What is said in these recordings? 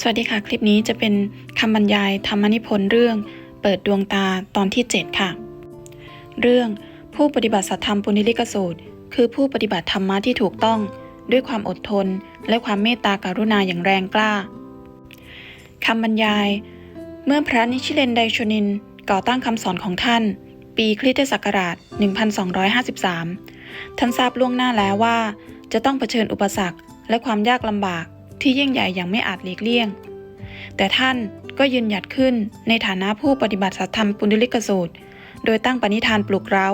สวัสดีค่ะ คลิปนี้จะเป็นคำบรรยายธรรมนิพนธ์เรื่อง เปิดดวงตาตอนที่ 7 ค่ะ เรื่องผู้ปฏิบัติสัธรรมปุณิลิกสูตร คือผู้ปฏิบัติธรรมะที่ถูกต้อง ด้วยความอดทน และความเมตตาการุณาอย่างแรงกล้าคำบรรยาย เมื่อพระนิชิเลนไดชนินก่อตั้งคำสอนของท่าน ปีคริสตศักราช 1253 ท่านทราบล่วงหน้าแล้วว่า จะต้องเผชิญอุปสรรคและความยากลำบาก ที่ยิ่งใหญ่อย่างไม่อาจหลีกเลี่ยง แต่ท่านก็ยืนหยัดขึ้นในฐานะผู้ปฏิบัติสัทธรรมปุณลิกสูตร โดยตั้งปณิธานปลุกเร้า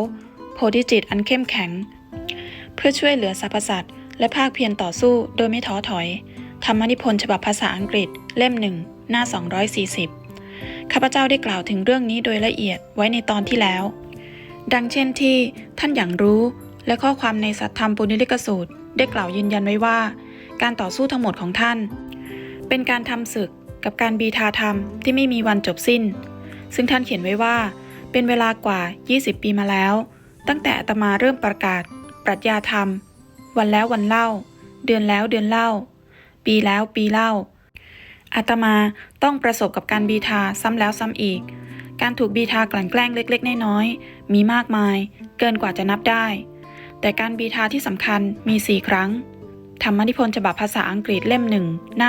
โพธิจิตอันเข้มแข็ง เพื่อช่วยเหลือสรรพสัตว์และภาคเพียรต่อสู้โดยไม่ท้อถอยธรรมนิพนธ์ฉบับภาษาอังกฤษเล่มหนึ่งหน้า 240 ข้าพเจ้าได้กล่าวถึงเรื่องนี้โดยละเอียดไว้ในตอนที่แล้ว ดังเช่นที่ท่านอย่างรู้และข้อความในสัทธรรมปุณิลิกสูตร ได้กล่าวยืนยันไว้ว่า การต่อสู้ทั้งหมดของท่าน เป็นการทำศึกกับการบีทาธรรมที่ไม่มีวันจบสิ้น ซึ่งท่านเขียนไว้ว่า เป็นเวลากว่า 20 ปีมาแล้ว ตั้งแต่อาตมาเริ่มประกาศ ปรัชญาธรรม วันแล้ววันเล่า เดือนแล้วเดือนเล่า ปีแล้วปีเล่าอาตมาต้องประสบกับการบีทาซ้ำแล้วซ้ำอีก การถูกบีทากลั่นแกล้งเล็กๆน้อยๆมีมากมาย เกินกว่าจะนับได้ แต่การบีทาที่สำคัญมี 4 ครั้ง ธรรมนิพนธ์ฉบับภาษาอังกฤษเล่มหนึ่งหน้า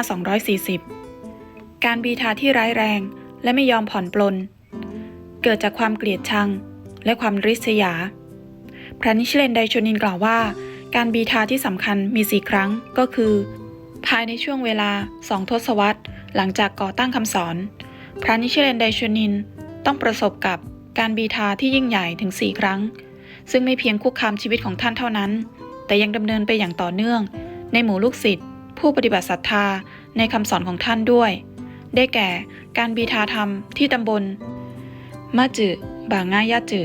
240 การบีทาที่ร้ายแรงและไม่ยอมผ่อนปลน เกิดจากความเกลียดชัง และความริษยา พระนิชเลนไดชนินกล่าวว่า การบีทาที่สำคัญมี4ครั้งก็คือ ภายในช่วงเวลาสองทศวรรษ หลังจากก่อตั้งคำสอน พระนิชเลนไดชนินต้องประสบกับการบีทาที่ยิ่งใหญ่ถึง4ครั้ง ซึ่งไม่เพียงคุกคามชีวิตของท่านเท่านั้น แต่ยังดำเนินไปอย่างต่อเนื่อง ในหมู่ลูกศิษย์ผู้ปฏิบัติศรัทธาในคำสอนของท่านด้วย ได้แก่การบีทาธรรมที่ตำบลมะจืบางง่ายาจื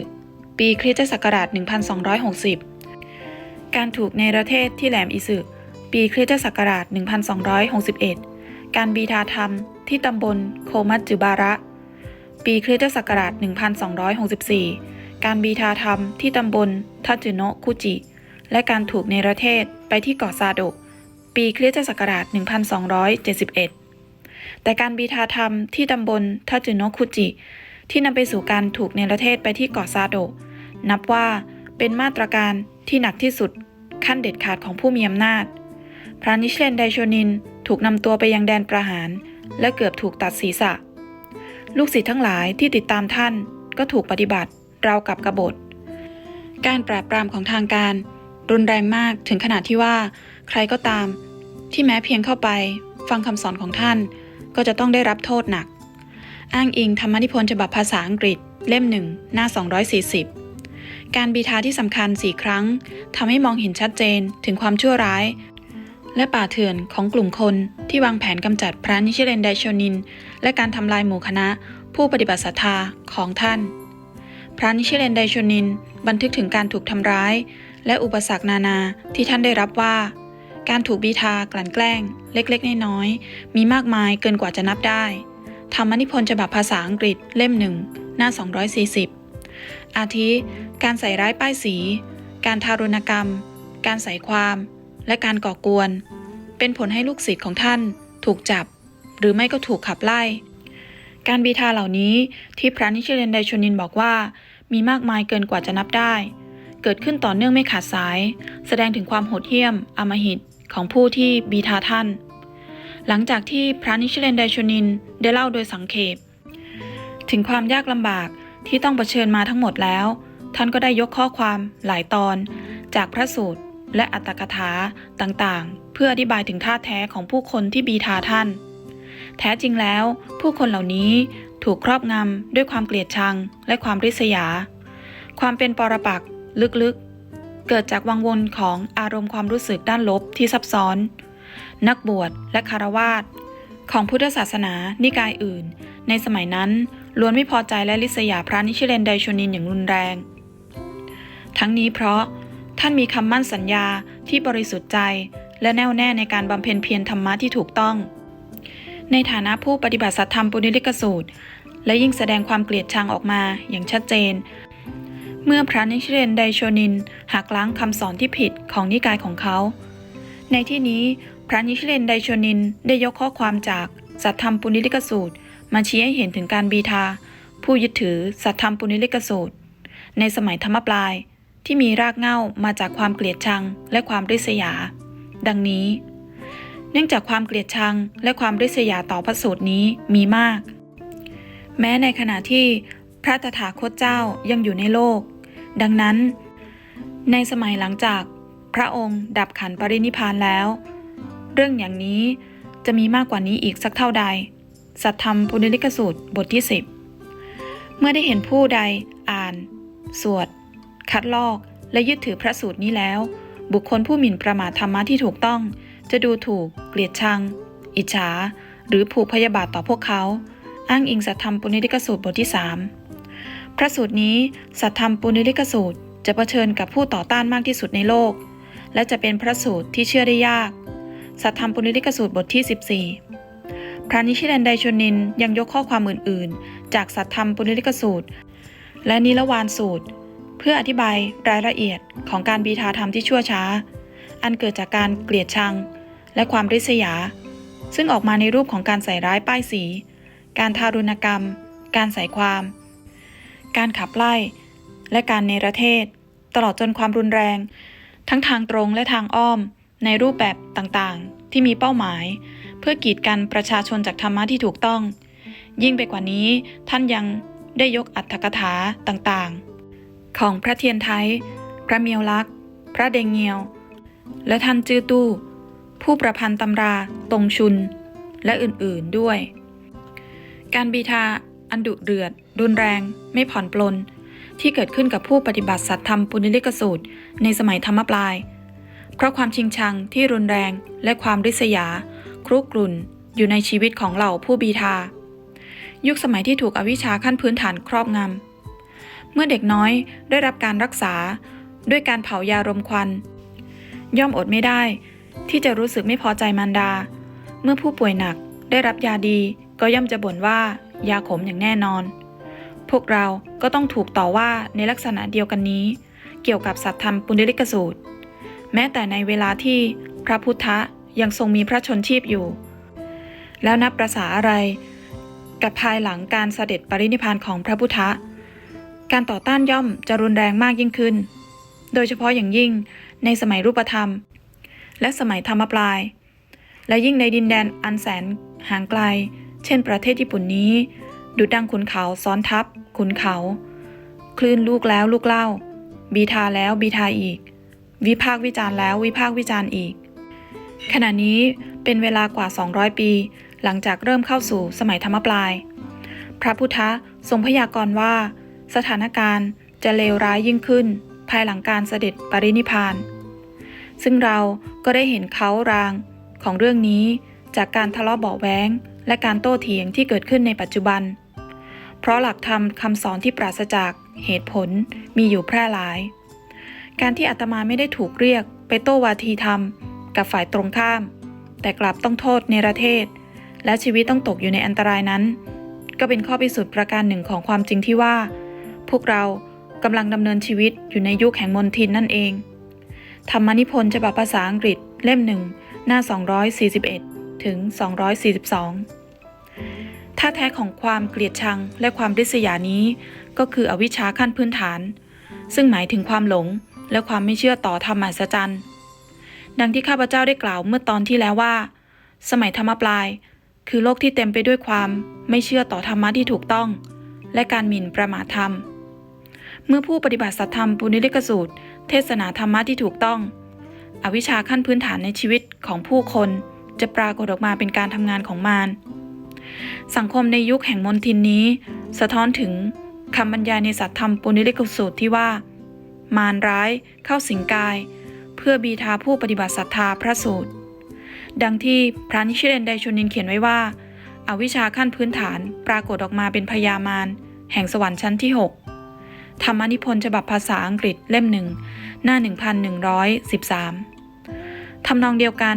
ปีคริสตศักราช 1260 การถูกในประเทศที่แหลมอิสึปีคริสตศักราช 1261 การบีทาธรรมที่ตำบลโคมัจจุบาระ ปีคริสตศักราช 1264 การบีทาธรรมที่ตำบลทัจุโนะคุจิ และการถูกในประเทศไปที่เกาะซาโดะปีคริสตศักราช 1271 แต่การบีทาธรรมที่ตำบลทัจุโนคุจิ ที่นำไปสู่การถูกในประเทศไปที่เกาะซาโดะนับว่าเป็นมาตรการที่หนักที่สุดขั้นเด็ดขาดของผู้มีอำนาจ พระนิชเลนไดโชนินถูกนำตัวไปยังแดนประหาร และเกือบถูกตัดศีรษะ ลูกศิษย์ทั้งหลายที่ติดตามท่านก็ถูกปฏิบัติราวกับกบฏ การปราบปรามของทางการ รุนแรงมากถึงขนาดที่ว่า ใครก็ตาม ที่แม้เพียงเข้าไป ฟังคำสอนของท่าน ก็จะต้องได้รับโทษหนัก อ้างอิงธรรมนิพนธ์ฉบับภาษาอังกฤษ เล่มหนึ่งหน้า 240 การบีทาที่สำคัญสี่ครั้งทำให้มองเห็นชัดเจนถึงความชั่วร้าย และป่าเถื่อนของกลุ่มคนที่วางแผนกำจัดพระนิชเลนไดโชนิน และการทำลายหมู่คณะผู้ปฏิบัติศรัทธาของท่าน พระนิชเลนไดโชนินบันทึกถึงการถูกทำร้าย และอุปสรรคนานาที่ท่านได้รับว่า การถูกบีทากลั่นแกล้ง เล็กๆ น้อยๆ มีมากมายเกินกว่าจะนับได้ ธรรมนิพนธ์ฉบับภาษาอังกฤษเล่มหนึ่งหน้า 240 อาทิ การใส่ร้ายป้ายสี การทารุณกรรม การใส่ความ และการก่อกวน เป็นผลให้ลูกศิษย์ของท่าน ถูกจับ หรือไม่ก็ถูกขับไล่ การบีทาเหล่านี้ที่พระนิชเลนไดชนินบอกว่า มีมากมายเกินกว่าจะนับได้ เกิดขึ้นต่อเนื่องไม่ขาดสาย แสดงถึงความโหดเหี้ยม อมหิตของผู้ที่บีทาท่าน หลังจากที่พระนิชเลนไดชนินได้เล่าโดยสังเขปถึงความยากลำบากที่ต้องเผชิญมาทั้งหมดแล้ว ท่านก็ได้ยกข้อความหลายตอน จากพระสูตรและอัตถกถาต่างๆ เพื่ออธิบายถึงท่าแท้ของผู้คนที่บีทาท่าน แท้จริงแล้ว ผู้คนเหล่านี้ถูกครอบงำด้วยความเกลียดชังและความริษยา ความเป็นปรปักษ์ ลึกๆ เกิดจากวังวนของอารมณ์ความรู้สึกด้านลบที่ซับซ้อน นักบวชและคารวาสของพุทธศาสนานิกายอื่น ในสมัยนั้นล้วนไม่พอใจและริษยาพระนิชเลนไดชนินอย่างรุนแรง ทั้งนี้เพราะท่านมีคำมั่นสัญญาที่บริสุทธิ์ใจ และแน่วแน่ในการบำเพ็ญเพียรธรรมะที่ถูกต้อง ในฐานะผู้ปฏิบัติสัตธรรมปุณิลิกสูตร และยิ่งแสดงความเกลียดชังออกมาอย่างชัดเจน เมื่อพระนิชเลนไดโชนินหักล้างคำสอนที่ผิดของนิกายของเขา ในที่นี้พระนิชเลนไดโชนินได้ยกข้อความจากสัตธรรมปุณิลิกสูตร มาชี้ให้เห็นถึงการบีทา ผู้ยึดถือสัตธรรมปุณิลิกสูตร ในสมัยธรรมปลายที่มีรากเหง้ามาจากความเกลียดชังและความริษยา ดังนี้ เนื่องจากความเกลียดชังและความริษยาต่อพระสูตรนี้มีมาก แม้ในขณะที่พระตถาคตเจ้ายังอยู่ในโลก ดังนั้น ในสมัยหลังจากพระองค์ดับขันปรินิพานแล้ว เรื่องอย่างนี้จะมีมากกว่านี้อีกสักเท่าใด สัทธรรมปุณิลิกสูตรบทที่ 10 เมื่อได้เห็นผู้ใดอ่าน สวด คัดลอกและยึดถือพระสูตรนี้แล้ว บุคคลผู้หมิ่นประมาทธรรมะที่ถูกต้อง จะดูถูก เกลียดชัง อิจฉา หรือผูกพยาบาทต่อพวกเขา อ้างอิงสัทธรรมปุณิลิกสูตรบทที่3 พระสูตรนี้สัทธรรมปุณิลิกสูตรจะเผชิญกับผู้ต่อต้านมากที่สุดในโลก และจะเป็นพระสูตรที่เชื่อได้ยาก สัทธรรมปุณิลิกสูตรบทที่ 14 พระนิชิแลนไดชนินยังยกข้อความอื่น ๆ จากสัทธรรมปุณิลิกสูตร และนิรวานสูตร เพื่ออธิบายรายละเอียดของการบีทาธรรมที่ชั่วช้า อันเกิดจากการเกลียดชัง และความริษยา ซึ่งออกมาในรูปของการใส่ร้ายป้ายสี การทารุณกรรม การใส่ความ การขับไล่ และการเนรเทศ ตลอดจนความรุนแรง ทั้งทางตรงและทางอ้อม ในรูปแบบต่างๆ ที่มีเป้าหมาย เพื่อกีดกันประชาชนจากธรรมะที่ถูกต้อง ยิ่งไปกว่านี้ท่านยังได้ยกอัตถกถาต่างๆ ของพระเทียนไทย พระเมียวลักษ์พระเดงเงียว และท่านจื้อตู้ ผู้ประพันธ์ตำราตรงชุน และอื่นๆด้วย การบีทา อันดุเดือด รุนแรง ไม่ผ่อนปลน ที่เกิดขึ้นกับผู้ปฏิบัติสัตธรรมปุณิลิกสูตร ในสมัยธรรมปลาย เพราะความชิงชังที่รุนแรงและความริษยา ครุกรุ่น อยู่ในชีวิตของเหล่าผู้บีทา ยุคสมัยที่ถูกอวิชชาขั้นพื้นฐานครอบงำเมื่อเด็กน้อยได้รับการรักษาด้วยการเผายารมควัน ย่อมอดไม่ได้ ที่จะรู้สึกไม่พอใจมารดา เมื่อผู้ป่วยหนักได้รับยาดีก็ย่อมจะบ่นว่า ยาขมอย่างแน่นอน พวกเราก็ต้องถูกต่อว่าในลักษณะเดียวกันนี้ เกี่ยวกับสัตธรรมปุณิลิกสูตร แม้แต่ในเวลาที่พระพุทธะยังทรงมีพระชนชีพอยู่ แล้วนับประษาอะไร กับภายหลังการเสด็จปรินิพานของพระพุทธะการต่อต้านย่อมจะรุนแรงมากยิ่งขึ้น โดยเฉพาะอย่างยิ่งในสมัยรูปธรรม และสมัยธรรมปลาย และยิ่งในดินแดนอันแสนห่างไกล เช่นประเทศญี่ปุ่นนี้ ดุดังขุนเขาซ้อนทับขุนเขา คลื่นลูกแล้วลูกเล่า บีทาแล้วบีทาอีก วิพากวิจารณ์แล้ววิพากวิจารณ์อีก ขณะนี้เป็นเวลากว่า 200 ปี หลังจากเริ่มเข้าสู่สมัยธรรมปลาย พระพุทธทรงพยากรณ์ว่า สถานการณ์จะเลวร้ายยิ่งขึ้น ภายหลังการเสด็จปรินิพพาน ซึ่งเราก็ได้เห็นเขารางของเรื่องนี้ จากการทะเลาะเบาแว้ง และการโต้เถียงที่เกิดขึ้นในปัจจุบัน เพราะหลักธรรมคำสอนที่ปราศจากเหตุผลมีอยู่แพร่หลาย การที่อาตมาไม่ได้ถูกเรียกไปโต้วาทีธรรม กับฝ่ายตรงข้าม แต่กลับต้องโทษในประเทศ และชีวิตต้องตกอยู่ในอันตรายนั้น ก็เป็นข้อพิสูจน์ประการหนึ่งของความจริงที่ว่า พวกเรากำลังดำเนินชีวิตอยู่ในยุคแห่งมนทินนั่นเองธรรมนิพนธ์ฉบับภาษาอังกฤษเล่มหนึ่งหน้า 241 ถึง 242 ท่าแท้ของความเกลียดชังและความริษยานี้ ก็คืออวิชชาขั้นพื้นฐาน ซึ่งหมายถึงความหลงและความไม่เชื่อต่อธรรมอัศจรรย์ ดังที่ข้าพเจ้าได้กล่าวเมื่อตอนที่แล้วว่า สมัยธรรมปลาย คือโลกที่เต็มไปด้วยความไม่เชื่อต่อธรรมะที่ถูกต้อง และการหมิ่นประมาทธรรม เมื่อผู้ปฏิบัติสัตธรรมปุณิลิกสูตร เทศนาธรรมะที่ถูกต้อง อวิชชาขั้นพื้นฐานในชีวิตของผู้คน จะปรากฏออกมาเป็นการทำงานของมารสังคมในยุคแห่งมนทินนี้ สะท้อนถึงคำบรรยายในสัตธรรมปุณิลิกสูตรที่ว่า มารร้ายเข้าสิงกาย เพื่อบีทาผู้ปฏิบัติศรัทธาพระสูตร ดังที่พระนิชิเรนไดชนินเขียนไว้ว่าอาวิชชาขั้นพื้นฐานปรากฏออกมาเป็นพยามารแห่งสวรรค์ชั้นที่ 6 ธรรมนิพนธ์ฉบับภาษาอังกฤษเล่มหนึ่งหน้า 1113ทำนองเดียวกัน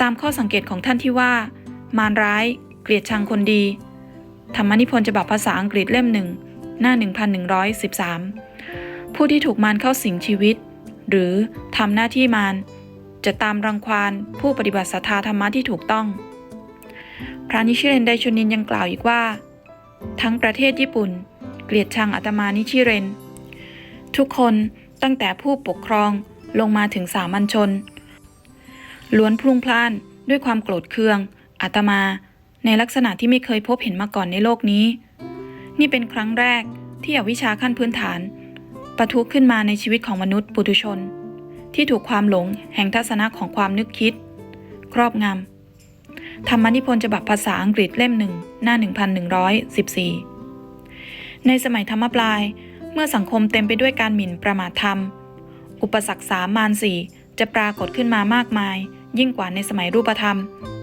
ตามข้อสังเกตของท่านที่ว่า มารร้าย เกลียดชังคนดี ธรรมนิพนธ์ฉบับภาษาอังกฤษเล่มหนึ่งหน้า 1113 ผู้ที่ถูกมารเข้าสิงชีวิต หรือทำหน้าที่มารจะตามรังควานผู้ปฏิบัติศรัทธาธรรมะที่ถูกต้อง พระนิชิเรนไดชนินยังกล่าวอีกว่า ทั้งประเทศญี่ปุ่น เกลียดชังอาตมานิชิเรน ทุกคนตั้งแต่ผู้ปกครองลงมาถึงสามัญชน ล้วนพลุ่งพล่านด้วยความโกรธเคืองอาตมา ในลักษณะที่ไม่เคยพบเห็นมาก่อนในโลกนี้ นี่เป็นครั้งแรกที่อวิชาขั้นพื้นฐาน ประทุขึ้นมาในชีวิตของมนุษย์ปุถุชน ที่ถูกความหลงแห่งทัศนะของความนึกคิด ครอบงำธรรมนิพนธ์ฉบับภาษาอังกฤษเล่มหนึ่งหน้า 1114 ในสมัยธรรมปลาย เมื่อสังคมเต็มไปด้วยการหมิ่นประมาทธรรม อุปสรรคสามมานสี่จะปรากฏขึ้นมามากมาย ยิ่งกว่าในสมัยรูปธรรม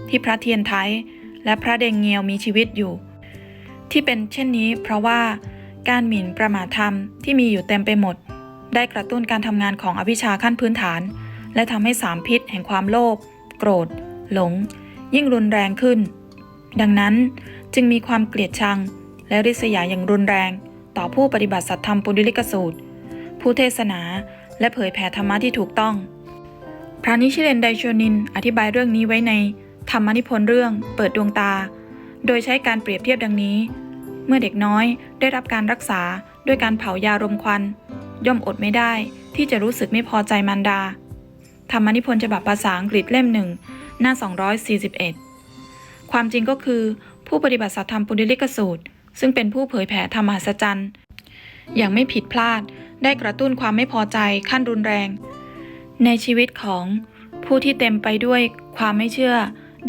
ที่พระเทียนไทยและพระเดงเงียวมีชีวิตอยู่ ที่เป็นเช่นนี้เพราะว่าการหมิ่นประมาทธรรมที่มีอยู่เต็มไปหมด ได้กระตุ้นการทำงานของอวิชชาขั้นพื้นฐาน และทำให้สามพิษแห่งความโลภโกรธ หลง ยิ่งรุนแรงขึ้น ดังนั้นจึงมีความเกลียดชัง และริษยาอย่างรุนแรง ต่อผู้ปฏิบัติสัตธรรมปุริลิกสูตร ผู้เทศนาและเผยแผ่ธรรมะที่ถูกต้อง พระนิชิเรนไดโชนิน อธิบายเรื่องนี้ไว้ในธรรมนิพนธ์เรื่องเปิดดวงตา โดยใช้การเปรียบเทียบดังนี้ เมื่อเด็กน้อยได้รับการรักษาด้วยการเผายารมควัน ย่อมอดไม่ได้ที่จะรู้สึกไม่พอใจมารดา ธรรมนิพนธ์ฉบับภาษาอังกฤษเล่มหนึ่งหน้า 241 ความจริงก็คือผู้ปฏิบัติสัตธรรมปุริลิกสูตร ซึ่งเป็นผู้เผยแผ่ธรรมหัศจรรย์อย่างไม่ผิดพลาดได้กระตุ้นความไม่พอใจขั้นรุนแรง ในชีวิตของผู้ที่เต็มไปด้วยความไม่เชื่อ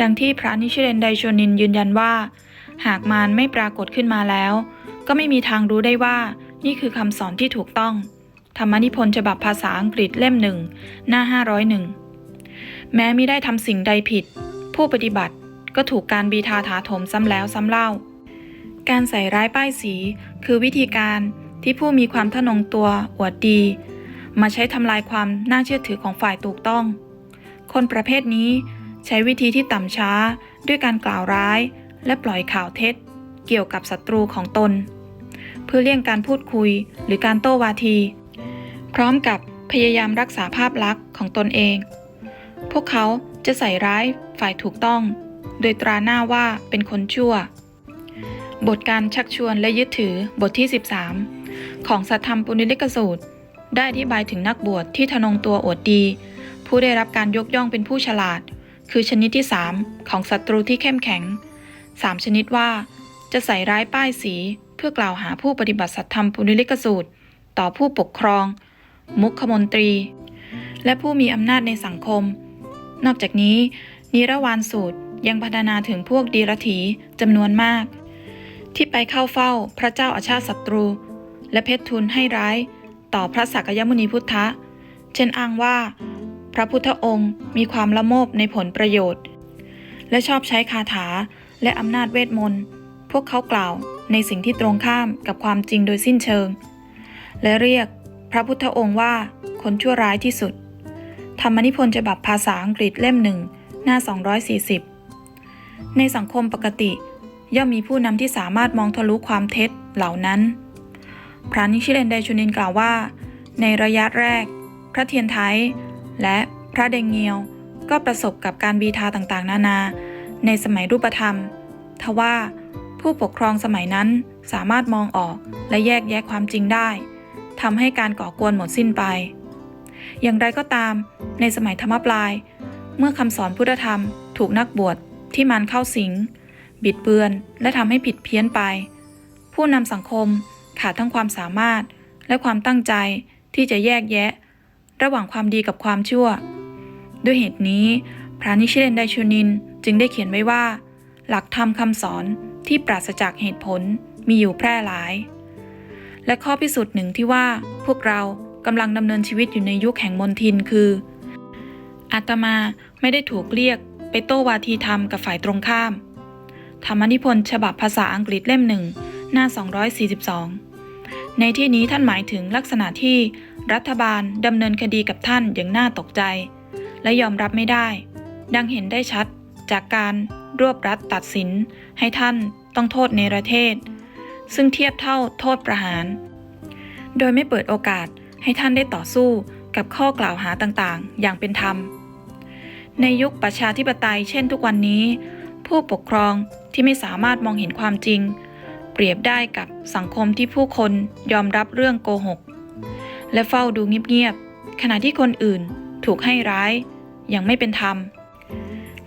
ดังที่พระนิชเรนไดชนินยืนยันว่า หากมารไม่ปรากฏขึ้นมาแล้ว ก็ไม่มีทางรู้ได้ว่านี่คือคำสอนที่ถูกต้อง ธรรมนิพนธ์ฉบับภาษาอังกฤษเล่มหนึ่งหน้า 501 แม้มิได้ทำสิ่งใดผิด ผู้ปฏิบัติก็ถูกการบีทาถาถมซ้ำแล้วซ้ำเล่า การใส่ร้ายป้ายสีคือวิธีการที่ผู้มีความทะนงตัวอวดดี มาใช้ทำลายความน่าเชื่อถือของฝ่ายถูกต้อง คนประเภทนี้ใช้วิธีที่ต่ำช้าด้วยการกล่าวร้าย และปล่อยข่าวเท็จ เกี่ยวกับศัตรูของตน เพื่อเลี่ยงการพูดคุยหรือการโต้วาที พร้อมกับพยายามรักษาภาพลักษณ์ของตนเอง พวกเขาจะใส่ร้ายฝ่ายถูกต้อง โดยตราหน้าว่าเป็นคนชั่ว บทการชักชวนและยึดถือบทที่ 13 ของสัทธรรมปุณิลิกสูตร ได้อธิบายถึงนักบวชที่ทะนงตัวอวดดี ผู้ได้รับการยกย่องเป็นผู้ฉลาด คือชนิดที่ 3 ของศัตรูที่เข้มแข็ง 3 ชนิดว่า จะใส่ร้ายป้ายสี เพื่อกล่าวหาผู้ปฏิบัติสัตธรรมปุณิลิกสูตร ต่อผู้ปกครอง มุขมนตรี และผู้มีอำนาจในสังคม นอกจากนี้ นิรวานสูตรยังพัฒนาถึงพวกดีรถีจำนวนมาก ที่ไปเข้าเฝ้าพระเจ้าอาชาติศัตรู และเพชรทุนให้ร้าย ต่อพระสักยมุนีพุทธะ เช่นอ้างว่า พระพุทธองค์มีความละโมบในผลประโยชน์ และชอบใช้คาถาและอำนาจเวทมนต์ พวกเขากล่าวในสิ่งที่ตรงข้ามกับความจริงโดยสิ้นเชิง และเรียกพระพุทธองค์ว่าคนชั่วร้ายที่สุด ธรรมนิพนธ์ฉบับภาษาอังกฤษเล่มหนึ่งหน้า 240 ในสังคมปกติ ย่อมมีผู้นำที่สามารถมองทะลุความเท็จเหล่านั้น พระนิชิเรนไดชุนินกล่าวว่า ในระยะแรก พระเทียนไทย และพระเดงเงียวก็ประสบกับการบีทาต่างๆ นานา ในสมัยรูปธรรม ทว่าผู้ปกครองสมัยนั้นสามารถมองออกและแยกแยะความจริงได้ทำให้การก่อกวนหมดสิ้นไป อย่างไรก็ตาม ในสมัยธรรมปลาย เมื่อคำสอนพุทธธรรมถูกนักบวชที่มันเข้าสิง บิดเบือนและทำให้ผิดเพี้ยนไป ผู้นำสังคม ขาดทั้งความสามารถและความตั้งใจที่จะแยกแยะ ระหว่างความดีกับความชั่ว ด้วยเหตุนี้ พระนิชิเรนไดชูนินจึงได้เขียนไว้ว่า หลักธรรมคำสอนที่ปราศจากเหตุผลมีอยู่แพร่หลาย และข้อพิสูจน์หนึ่งที่ว่าพวกเรากำลังดำเนินชีวิตอยู่ในยุคแห่งมนทินคืออาตมาไม่ได้ถูกเรียกไปโต้วาทีธรรมกับฝ่ายตรงข้าม ธรรมนิพนธ์ฉบับภาษาอังกฤษเล่มหนึ่ง หน้า 242 ในที่นี้ท่านหมายถึงลักษณะที่รัฐบาลดำเนินคดีกับท่านอย่างน่าตกใจ และยอมรับไม่ได้ ดังเห็นได้ชัดจากการรวบรัดตัดสิน ให้ท่านต้องโทษในประเทศ ซึ่งเทียบเท่าโทษประหาร โดยไม่เปิดโอกาสให้ท่านได้ต่อสู้กับข้อกล่าวหาต่างๆ อย่างเป็นธรรม ในยุคประชาธิปไตยเช่นทุกวันนี้ ผู้ปกครองที่ไม่สามารถมองเห็นความจริง เปรียบได้กับสังคมที่ผู้คนยอมรับเรื่องโกหก และเฝ้าดูเงียบๆขณะที่คนอื่นถูกให้ร้ายอย่างไม่เป็นธรรม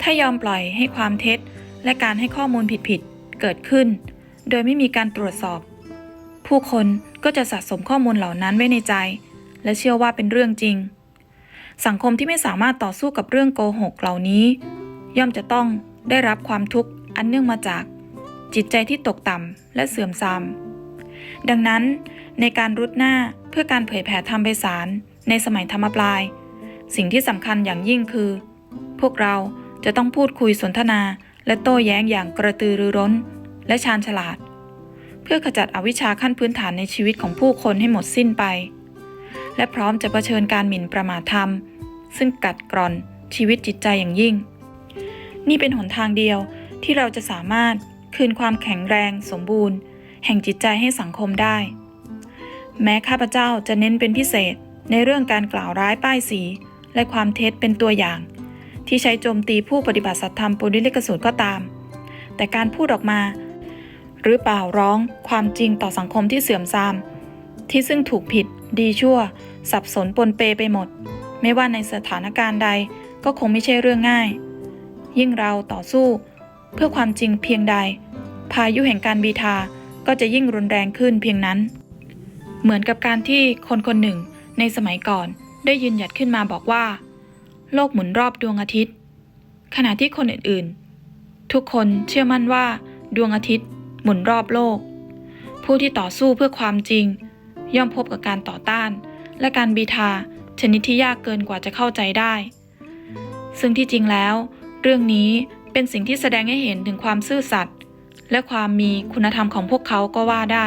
ถ้ายอมปล่อยให้ความเท็จและการให้ข้อมูลผิดๆเกิดขึ้น โดยไม่มีการตรวจสอบ ผู้คนก็จะสะสมข้อมูลเหล่านั้นไว้ในใจ และเชื่อว่าเป็นเรื่องจริง สังคมที่ไม่สามารถต่อสู้กับเรื่องโกหกเหล่านี้ ย่อมจะต้องได้รับความทุกข์อันเนื่องมาจาก จิตใจที่ตกต่ำและเสื่อมทรามดังนั้นในการรุดหน้าเพื่อการเผยแผ่ธรรมไปสารในสมัยธรรมปลาย สิ่งที่สำคัญอย่างยิ่งคือ พวกเราจะต้องพูดคุยสนทนาและโต้แย้งอย่างกระตือรือร้น และชาญฉลาด เพื่อขจัดอวิชชาขั้นพื้นฐานในชีวิตของผู้คนให้หมดสิ้นไป และพร้อมจะะเผชิญการหมิ่นประมาทธรรม ซึ่งกัดกร่อนชีวิตจิตใจอย่างยิ่ง นี่เป็นหนทางเดียวที่เราจะสามารถ คืนความแข็งแรงสมบูรณ์ แห่งจิตใจให้สังคมได้ แม้ข้าพเจ้าจะเน้นเป็นพิเศษในเรื่องการกล่าวร้ายป้ายสี และความเท็จเป็นตัวอย่าง ที่ใช้โจมตีผู้ปฏิบัติสัตธรรมปุริลิกสูตรก็ตาม แต่การพูดออกมา หรือเปล่าร้องความจริงต่อสังคมที่เสื่อมทราม ที่ซึ่งถูกผิด ดีชั่ว สับสนปนเปไปหมด ไม่ว่าในสถานการณ์ใดก็คงไม่ใช่เรื่องง่าย ยิ่งเราต่อสู้ เพื่อความจริงเพียงใด พายุแห่งการบีทาก็จะยิ่งรุนแรงขึ้นเพียงนั้น เหมือนกับการที่คนคนหนึ่งในสมัยก่อนได้ยืนหยัดขึ้นมาบอกว่า โลกหมุนรอบดวงอาทิตย์ ขณะที่คนอื่นๆ ทุกคนเชื่อมั่นว่า ดวงอาทิตย์ หมุนรอบโลก ผู้ที่ต่อสู้เพื่อความจริง ย่อมพบกับการต่อต้าน และการบีทาชนิดที่ยากเกินกว่าจะเข้าใจได้ ซึ่งที่จริงแล้ว เรื่องนี้ เป็นสิ่งที่แสดงให้เห็นถึงความซื่อสัตย์และความมีคุณธรรมของพวกเขาก็ว่าได้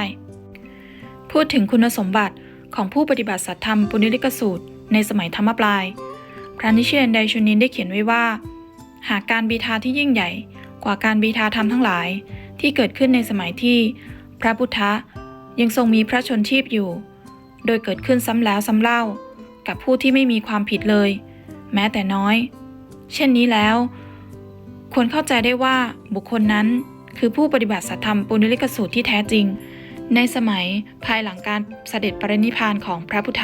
พูดถึงคุณสมบัติของผู้ปฏิบัติสัตธรรมปุณิลิกสูตร ในสมัยธรรมปลาย พระนิเชนไดชุนินได้เขียนไว้ว่า หากการบีทาที่ยิ่งใหญ่กว่าการบีทาธรรมทั้งหลาย ที่เกิดขึ้นในสมัยที่ พระพุทธยังทรงมีพระชนชีพอยู่ โดยเกิดขึ้นซ้ำแล้วซ้ำเล่า กับผู้ที่ไม่มีความผิดเลย แม้แต่น้อย เช่นนี้แล้ว ควรเข้าใจได้ว่าบุคคลนั้นคือผู้ปฏิบัติสัตธรรมปุณิลิกสูตรที่แท้จริง ในสมัยภายหลังการเสด็จปรินิพานของพระพุทธ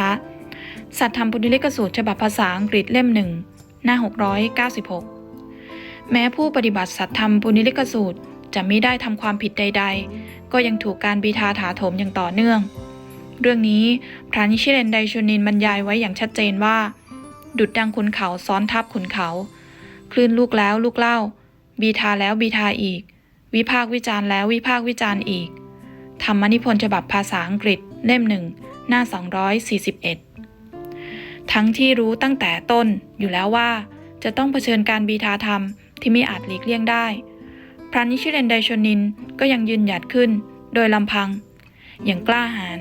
สัตธรรมปุณิลิกสูตรฉบับภาษาอังกฤษเล่มหนึ่งหน้า 696 แม้ผู้ปฏิบัติสัตธรรมปุณิลิกสูตรจะไม่ได้ทำความผิดใด ๆ ก็ยังถูกการบีทาถาโถมอย่างต่อเนื่อง เรื่องนี้พระนิชิเรนไดชนินบรรยายไว้อย่างชัดเจนว่า ดุดดังขุนเขาซ้อนทับขุนเขา คลื่นลูกแล้วลูกเล่า บีทาแล้วบีทาอีก วิพากวิจารณ์แล้ววิพากวิจารณ์อีก ธรรมนิพนธ์ฉบับภาษาอังกฤษเล่มหนึ่งหน้า 241 ทั้งที่รู้ตั้งแต่ต้นอยู่แล้วว่า จะต้องเผชิญการบีทาธรรมที่ไม่อาจหลีกเลี่ยงได้ พระนิชิเรนไดชนินก็ยังยืนหยัดขึ้น โดยลำพัง อย่างกล้าหาญ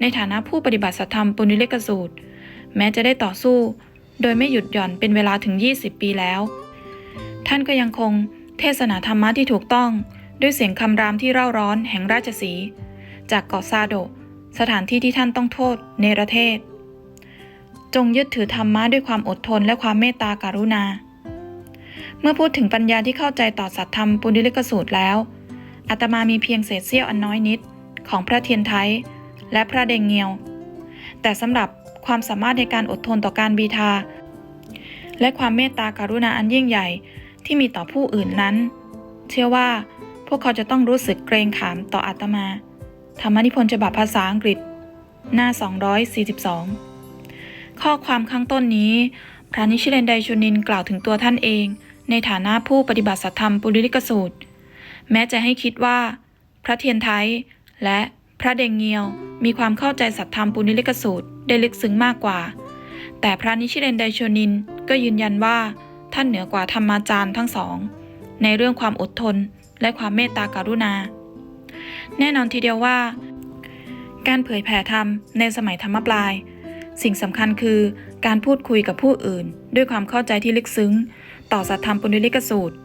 ในฐานะผู้ปฏิบัติสธรรมปุณิเลกสูตร แม้จะได้ต่อสู้ โดยไม่หยุดหย่อนเป็นเวลาถึง 20 ปีแล้ว ท่านก็ยังคงเทศนาธรรมะที่ถูกต้อง ด้วยเสียงคำรามที่เร่าร้อนแห่งราชสีห์จากเกาะซาโด สถานที่ที่ท่านต้องโทษเนรเทศ จงยึดถือธรรมะด้วยความอดทนและความเมตตาการุณา เมื่อพูดถึงปัญญาที่เข้าใจต่อสัตธรรมปุณิลิกสูตรแล้วอาตมามีเพียงเศษเสี้ยวอันน้อยนิดของพระเทียนไทยและพระเดงเงียว แต่สำหรับความสามารถในการอดทนต่อการบีทา และความเมตตาการุณาอันยิ่งใหญ่ ที่มีต่อผู้อื่นนั้น เชื่อว่าพวกเขาจะต้องรู้สึกเกรงขามต่ออาตมา ธรรมนิพนธ์ฉบับภาษาอังกฤษ หน้า 242 ข้อความข้างต้นนี้ พระนิชิเลนไดชุนินกล่าวถึงตัวท่านเอง ในฐานะผู้ปฏิบัติสัตธรรมปุริลิกสูตร แม้จะให้คิดว่า พระเทียนไทยและพระเดงเงียวมีความเข้าใจสัตธรรมปุณิลิกสูตรได้ลึกซึ้งมากกว่า แต่พระนิชิเรนไดชนินก็ยืนยันว่า ท่านเหนือกว่าธรรมาจารย์ทั้งสอง ในเรื่องความอดทนและความเมตตาการุณา แน่นอนทีเดียวว่า การเผยแผ่ธรรมในสมัยธรรมปลาย สิ่งสำคัญคือการพูดคุยกับผู้อื่น ด้วยความเข้าใจที่ลึกซึ้ง ต่อสัตธรรมปุณิลิกสูตร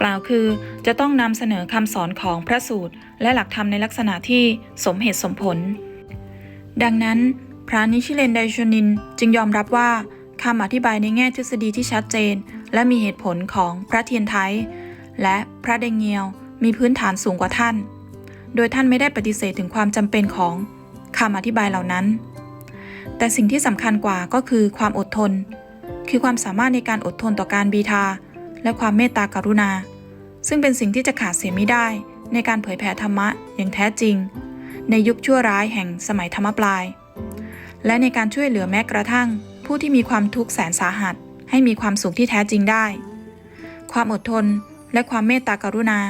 กล่าวคือจะต้องนำเสนอคำสอนของพระสูตร และหลักธรรมในลักษณะที่สมเหตุสมผล ดังนั้นพระนิชิเลนไดชนินจึงยอมรับว่า คำอธิบายในแง่ทฤษฎีที่ชัดเจน และมีเหตุผลของพระเทียนไทย และพระเดงเงียวมีพื้นฐานสูงกว่าท่าน โดยท่านไม่ได้ปฏิเสธถึงความจำเป็นของคำอธิบายเหล่านั้น แต่สิ่งที่สำคัญกว่าก็คือความอดทน คือความสามารถในการอดทนต่อการบีทา และความเมตตากรุณา ซึ่งเป็นสิ่งที่จะขาดเสียไม่ได้ในการเผยแผ่ธรรมะอย่างแท้จริง ในยุคชั่วร้ายแห่งสมัยธรรมปลาย และในการช่วยเหลือแม้กระทั่ง ผู้ที่มีความทุกข์แสนสาหัส ให้มีความสุขที่แท้จริงได้ ความอดทนและความเมตตากรุณา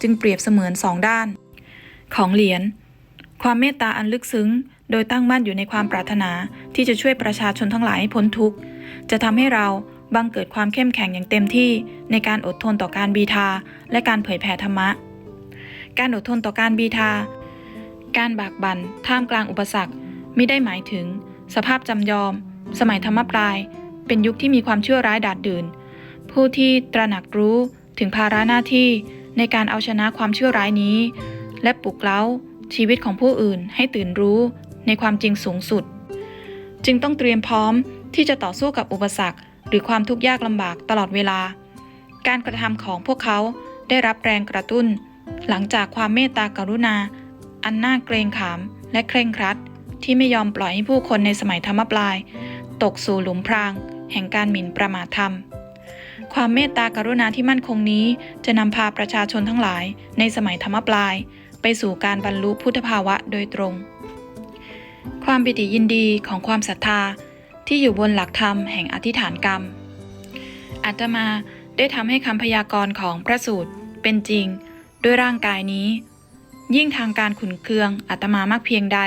จึงเปรียบเสมือนสองด้าน ของเหรียญความเมตตาอันลึกซึ้ง โดยตั้งมั่นอยู่ในความปรารถนาที่จะช่วยประชาชนทั้งหลายให้พ้นทุกข์ จะทำให้เราบังเกิดความเข้มแข็งอย่างเต็มที่ในการอดทนต่อการบีทา และการเผยแผ่ธรรมะ การอดทนต่อการบีทา การบากบั่นท่ามกลางอุปสรรคไมิได้หมายถึง สภาพจำยอม สมัยธรรมปลาย เป็นยุคที่มีความชั่วร้ายดาดดื่นผู้ที่ตระหนักรู้ถึงภาระหน้าที่ในการเอาชนะความชั่วร้ายนี้ และปลุกเล้าชีวิตของผู้อื่นให้ตื่นรู้ในความจริงสูงสุด จึงต้องเตรียมพร้อมที่จะต่อสู้กับอุปสรรค หรือความทุกข์ยากลำบากตลอดเวลา การกระทำของพวกเขาได้รับแรงกระตุ้น หลังจากความเมตตากรุณา อันน่าเกรงขามและเคร่งครัด ที่ไม่ยอมปล่อยให้ผู้คนในสมัยธรรมปลาย ตกสู่หลุมพราง แห่งการหมิ่นประมาทธรรม ความเมตตากรุณาที่มั่นคงนี้จะนำพาประชาชนทั้งหลายในสมัยธรรมปลาย ไปสู่การบรรลุพุทธภาวะโดยตรง ความปิติยินดีของความศรัทธาที่อยู่บนหลักธรรมแห่งอธิษฐานกรรม อาตมาได้ทำให้คำพยากรณ์ของพระสูตรเป็นจริงด้วยร่างกายนี้ ยิ่งทางการขุนเคืองอาตมามากเพียงใด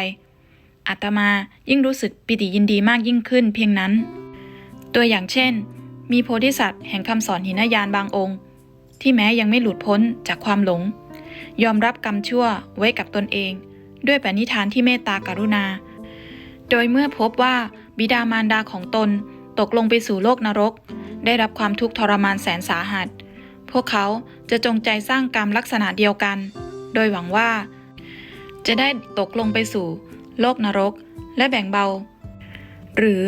อาตมายิ่งรู้สึกปิติยินดีมากยิ่งขึ้นเพียงนั้น ตัวอย่างเช่น มีโพธิสัตว์แห่งคำสอนหินยานบางองค์ ที่แม้ยังไม่หลุดพ้นจากความหลง ยอมรับกรรมชั่วไว้กับตนเอง ด้วยปณิธานที่เมตตากรุณา โดยเมื่อพบว่าบิดามารดาของตนตกลงไปสู่โลกนรก ได้รับความทุกข์ทรมานแสนสาหัส พวกเขาจะจงใจสร้างกรรมลักษณะเดียวกัน โดยหวังว่า จะได้ตกลงไปสู่ โลกนรก และแบ่งเบา หรือ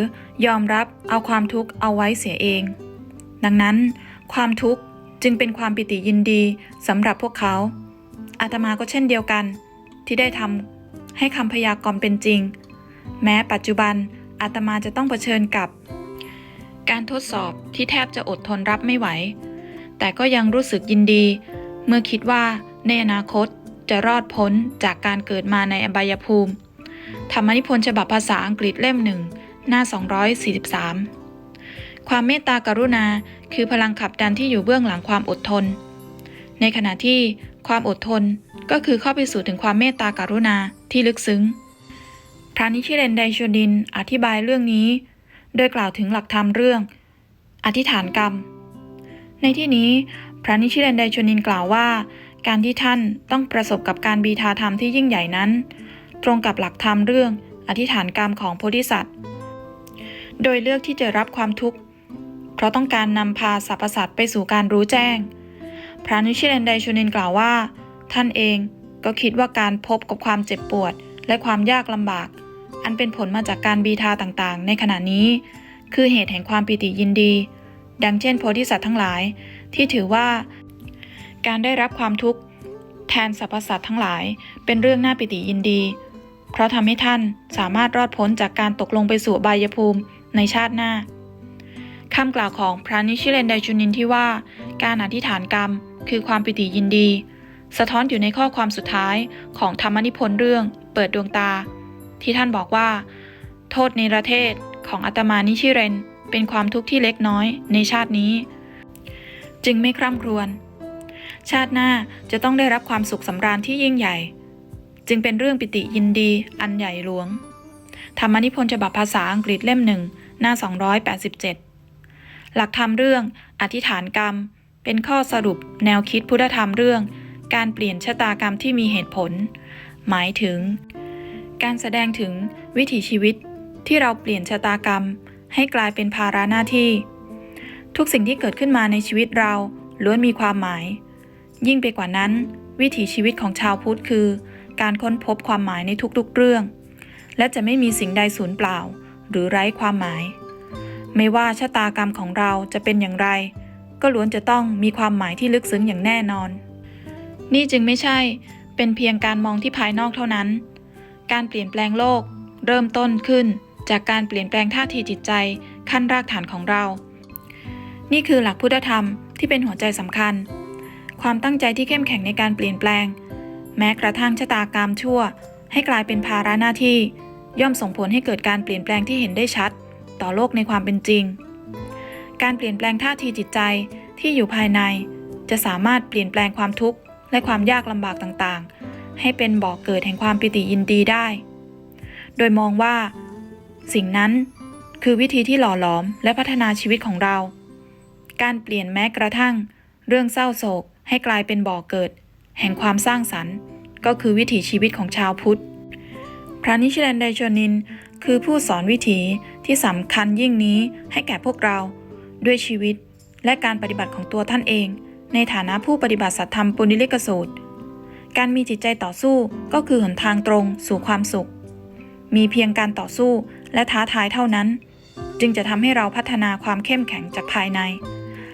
ยอมรับเอาความทุกข์เอาไว้เสียเอง ดังนั้น ความทุกข์จึงเป็นความปิติยินดีสำหรับพวกเขา อาตมาก็เช่นเดียวกัน ที่ได้ทำให้คำพยากรณ์เป็นจริง แม้ปัจจุบันอาตมาจะต้องเผชิญกับ การทดสอบที่แทบจะอดทนรับไม่ไหว แต่ก็ยังรู้สึกยินดี เมื่อคิดว่าในอนาคตจะรอดพ้นจากการเกิดมาในอบายภูมิ ธรรมนิพนธ์ฉบับภาษาอังกฤษเล่มหนึ่งหน้า 243 ความเมตตากรุณาคือพลังขับดันที่อยู่เบื้องหลังความอดทน ในขณะที่ความอดทนก็คือข้อพิสูจน์ถึงความเมตตากรุณาที่ลึกซึ้ง พระนิชิเรนไดโชดินอธิบายเรื่องนี้ โดยกล่าวถึงหลักธรรมเรื่อง อธิษฐานกรรม ในที่นี้พระนิชิเรนไดโชนินกล่าวว่า การที่ท่านต้องประสบกับการบีทาธรรมที่ยิ่งใหญ่นั้น ตรงกับหลักธรรมเรื่องอธิษฐานกรรมของโพธิสัตว์ โดยเลือกที่จะรับความทุกข์ เพราะต้องการนำพาสรรพสัตว์ไปสู่การรู้แจ้ง พระนิชิเรนไดโชนินกล่าวว่า ท่านเองก็คิดว่าการพบกับความเจ็บปวด และความยากลำบาก อันเป็นผลมาจากการบีทาต่างๆ ในขณะนี้ คือเหตุแห่งความปิติยินดี ดังเช่นโพธิสัตว์ทั้งหลาย ที่ถือว่า การได้รับความทุกข์ แทนสรรพสัตว์ทั้งหลาย เป็นเรื่องน่าปิติยินดี เพราะทำให้ท่านสามารถรอดพ้นจากการตกลงไปสู่บายภูมิในชาติหน้าคำกล่าวของพระนิชิเรนไดชุนินที่ว่า การอธิษฐานกรรม คือความปิติยินดี สะท้อนอยู่ในข้อความสุดท้ายของธรรมนิพนธ์เรื่องเปิดดวงตา ที่ท่านบอกว่า โทษในประเทศของอาตมานิชิเรน เป็นความทุกข์ที่เล็กน้อยในชาตินี้ จึงไม่คร่ำครวญชาติหน้าจะต้องได้รับความสุขสำราญที่ยิ่งใหญ่ จึงเป็นเรื่องปิติยินดีอันใหญ่หลวง ธรรมนิพนธ์ฉบับภาษาอังกฤษเล่มหนึ่งหน้า 287 หลักธรรมเรื่องอธิษฐานกรรม เป็นข้อสรุปแนวคิดพุทธธรรมเรื่อง การเปลี่ยนชะตากรรมที่มีเหตุผล หมายถึง การแสดงถึงวิถีชีวิตที่เราเปลี่ยนชะตากรรม ให้กลายเป็นภาระหน้าที่ ทุกสิ่งที่เกิดขึ้นมาในชีวิตเราล้วนมีความหมาย ยิ่งไปกว่านั้น วิถีชีวิตของชาวพุทธคือ การค้นพบความหมายในทุกๆเรื่อง และจะไม่มีสิ่งใดสูญเปล่า หรือไร้ความหมาย ไม่ว่าชะตากรรมของเราจะเป็นอย่างไร ก็ล้วนจะต้องมีความหมายที่ลึกซึ้งอย่างแน่นอน นี่จึงไม่ใช่เป็นเพียงการมองที่ภายนอกเท่านั้น การเปลี่ยนแปลงโลก เริ่มต้นขึ้น จากการเปลี่ยนแปลงท่าทีจิตใจขั้นรากฐานของเรา นี่คือหลักพุทธธรรมที่เป็นหัวใจสำคัญ ความตั้งใจที่เข้มแข็งในการเปลี่ยนแปลง แม้กระทั่งชะตากรรมชั่ว ให้กลายเป็นภาระหน้าที่ ย่อมส่งผลให้เกิดการเปลี่ยนแปลงที่เห็นได้ชัด ต่อโลกในความเป็นจริง การเปลี่ยนแปลงท่าทีจิตใจที่อยู่ภายใน จะสามารถเปลี่ยนแปลงความทุกข์และความยากลำบากต่างๆ ให้เป็นบ่อกเกิดแห่งความปิติยินดีได้ โดยมองว่า สิ่งนั้นคือวิธีที่หล่อหลอมและพัฒนาชีวิตของเรา การเปลี่ยนแม้กระทั่ง เรื่องเศร้าโศกให้กลายเป็นบ่อกเกิด แห่งความสร้างสรรค์ ก็คือวิถีชีวิตของชาวพุทธ พระนิชแลนไดชนิน คือผู้สอนวิถีที่สำคัญยิ่งนี้ให้แก่พวกเรา ด้วยชีวิตและการปฏิบัติของตัวท่านเอง ในฐานะผู้ปฏิบัติสัตธรรมปุณิลิกสูตร การมีจิตใจต่อสู้ก็คือหนทางตรงสู่ความสุข มีเพียงการต่อสู้และท้าทายเท่านั้น จึงจะทำให้เราพัฒนาความเข้มแข็งจากภายใน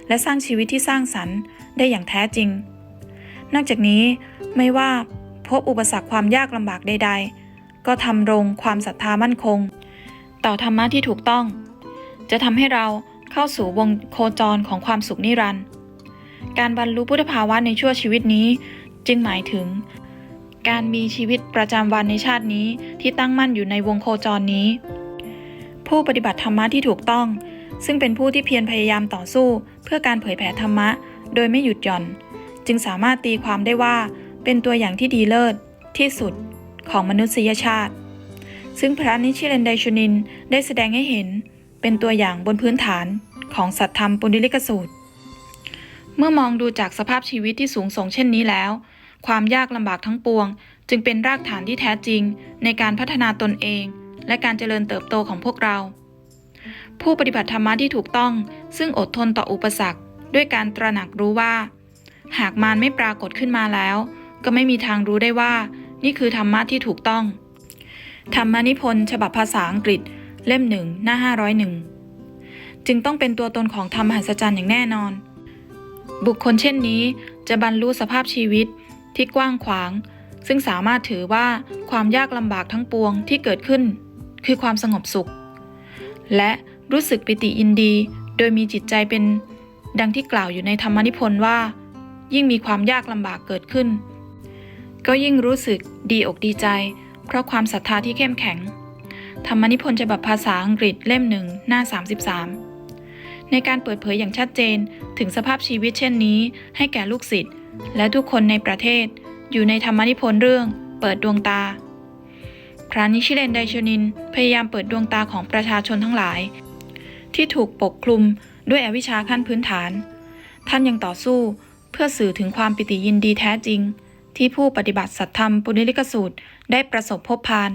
และสร้างชีวิตที่สร้างสรรค์ได้อย่างแท้จริง นอกจากนี้ไม่ว่าพบอุปสรรคความยากลำบากใด ๆ ก็ทำรงความศรัทธามั่นคง ต่อธรรมะที่ถูกต้อง จะทำให้เราเข้าสู่วงโคจรของความสุขนิรันดร์การบรรลุพุทธภาวะในชั่วชีวิตนี้จึงหมายถึง การมีชีวิตประจำวันในชาตินี้ที่ตั้งมั่นอยู่ในวงโคจรนี้ ผู้ปฏิบัติธรรมะที่ถูกต้อง ซึ่งเป็นผู้ที่เพียรพยายามต่อสู้ เพื่อการเผยแผ่ธรรมะ โดยไม่หยุดหย่อน จึงสามารถตีความได้ว่าเป็นตัวอย่างที่ดีเลิศที่สุดของมนุษยชาติ ซึ่งพระนิชิเรนไดชุนินได้แสดงให้เห็นเป็นตัวอย่างบนพื้นฐานของสัตธรรมปุณิลิกสูตร เมื่อมองดูจากสภาพชีวิตที่สูงส่งเช่นนี้แล้ว ความยากลำบากทั้งปวง จึงเป็นรากฐานที่แท้จริงในการพัฒนาตนเอง และการเจริญเติบโตของพวกเรา ผู้ปฏิบัติธรรมะที่ถูกต้อง ซึ่งอดทนต่ออุปสรรค ด้วยการตระหนักรู้ว่า หากมารไม่ปรากฏขึ้นมาแล้ว ก็ไม่มีทางรู้ได้ว่า นี่คือธรรมะที่ถูกต้อง ธรรมนิพนธ์ฉบับภาษาอังกฤษ เล่มหนึ่งหน้า501 จึงต้องเป็นตัวตนของธรรมหัศจรรย์อย่างแน่นอน บุคคลเช่นนี้จะบรรลุสภาพชีวิตที่กว้างขวาง ซึ่งสามารถถือว่าความยากลำบากทั้งปวงที่เกิดขึ้น คือความสงบสุข และรู้สึกปิติยินดี โดยมีจิตใจเป็น ดังที่กล่าวอยู่ในธรรมนิพนธ์ว่า ยิ่งมีความยากลำบากเกิดขึ้น ก็ยิ่งรู้สึกดีอกดีใจ เพราะความศรัทธาที่เข้มแข็ง ธรรมนิพนธ์ฉบับภาษาอังกฤษเล่มหนึ่งหน้า 33 ในการเปิดเผยอย่างชัดเจนถึงสภาพชีวิตเช่นนี้ ให้แก่ลูกศิษย์และทุกคนในประเทศ อยู่ในธรรมนิพนธ์เรื่อง เปิดดวงตา พระนิชิเลนไดชนิน พยายามเปิดดวงตาของประชาชนทั้งหลาย ที่ถูกปกคลุมด้วยอวิชชาขั้นพื้นฐาน ท่านยังต่อสู้ พื่อสื่อถึงความปิติยินดีแท้จริง ที่ผู้ปฏิบัติสัตธรรมปุณิลิกสูตรได้ประสบพบพาน